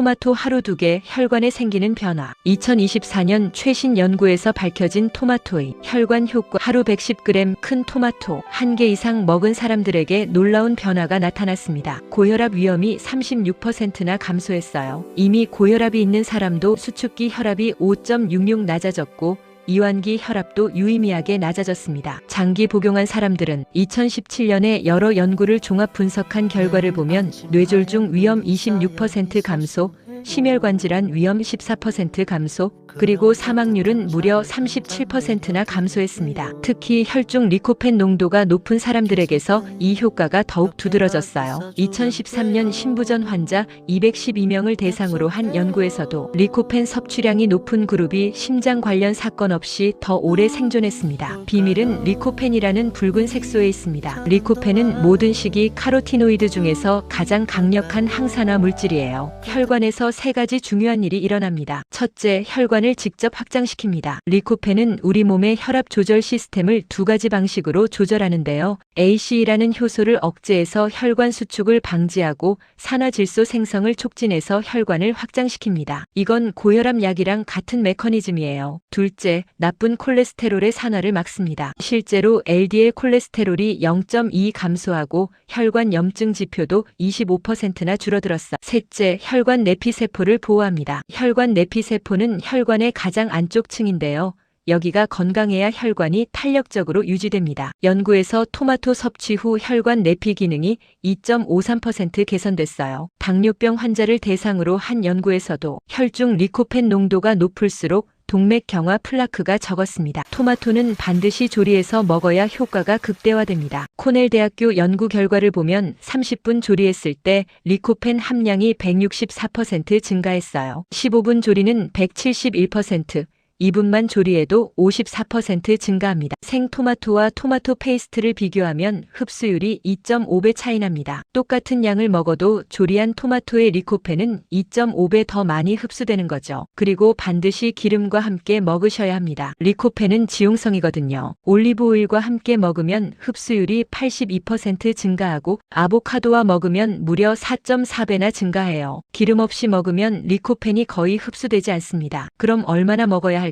토마토 하루 두 개 혈관에 생기는 변화. 2024년 최신 연구에서 밝혀진 토마토의 혈관 효과 하루 110g 큰 토마토 한 개 이상 먹은 사람들에게 놀라운 변화가 나타났습니다. 고혈압 위험이 36%나 감소했어요. 이미 고혈압이 있는 사람도 수축기 혈압이 5.66 낮아졌고 이완기 혈압도 유의미하게 낮아졌습니다. 장기 복용한 사람들은 2017년에 여러 연구를 종합 분석한 결과를 보면 뇌졸중 위험 26% 감소, 심혈관 질환 위험 14% 감소, 그리고 사망률은 무려 37%나 감소했습니다. 특히 혈중 리코펜 농도가 높은 사람들에게서 이 효과가 더욱 두드러졌어요. 2013년 신부전 환자 212명을 대상으로 한 연구에서도 리코펜 섭취량이 높은 그룹이 심장 관련 사건 없이 더 오래 생존했습니다. 비밀은 리코펜이라는 붉은 색소에 있습니다. 리코펜은 모든 식이 카로티노이드 중에서 가장 강력한 항산화 물질이에요. 혈관에서 세 가지 중요한 일이 일어납니다. 첫째, 혈관 을 직접 확장시킵니다. 리코펜은 우리 몸의 혈압 조절 시스템을 두 가지 방식으로 조절하는데요. ACE라는 효소를 억제해서 혈관 수축을 방지하고 산화질소 생성을 촉진해서 혈관을 확장시킵니다. 이건 고혈압 약이랑 같은 메커니즘이에요. 둘째, 나쁜 콜레스테롤의 산화를 막습니다. 실제로 LDL 콜레스테롤이 0.2 감소하고 혈관 염증 지표도 25%나 줄어들었어. 셋째, 혈관 내피세포를 보호합니다. 혈관 내피세포는 혈관 의 가장 안쪽 층인데요. 여기가 건강해야 혈관이 탄력적으로 유지됩니다. 연구에서 토마토 섭취 후 혈관 내피 기능이 2.53% 개선됐어요. 당뇨병 환자를 대상으로 한 연구에서도 혈중 리코펜 농도가 높을수록 동맥 경화 플라크가 적었습니다. 토마토는 반드시 조리해서 먹어야 효과가 극대화됩니다. 코넬 대학교 연구 결과를 보면 30분 조리했을 때 리코펜 함량이 164% 증가했어요. 15분 조리는 171%, 2분만 조리해도 54% 증가합니다. 생토마토와 토마토 페이스트를 비교하면 흡수율이 2.5배 차이 납니다. 똑같은 양을 먹어도 조리한 토마토의 리코펜은 2.5배 더 많이 흡수되는 거죠. 그리고 반드시 기름과 함께 먹으셔야 합니다. 리코펜은 지용성이거든요. 올리브 오일과 함께 먹으면 흡수율이 82% 증가하고 아보카도와 먹으면 무려 4.4배나 증가해요. 기름 없이 먹으면 리코펜이 거의 흡수되지 않습니다. 그럼 얼마나 먹어야 할까요?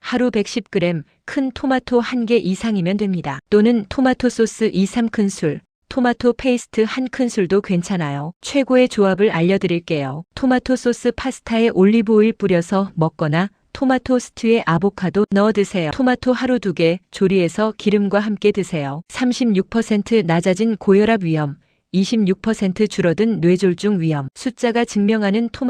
하루 110g 큰 토마토 1개 이상이면 됩니다. 또는 토마토 소스 2, 3큰술, 토마토 페이스트 한 큰술도 괜찮아요. 최고의 조합을 알려드릴게요. 토마토 소스 파스타에 올리브 오일 뿌려서 먹거나 토마토 스튜에 아보카도 넣어 드세요. 토마토 하루 두개 조리해서 기름과 함께 드세요. 36% 낮아진 고혈압 위험, 26% 줄어든 뇌졸중 위험, 숫자가 증명하는 토마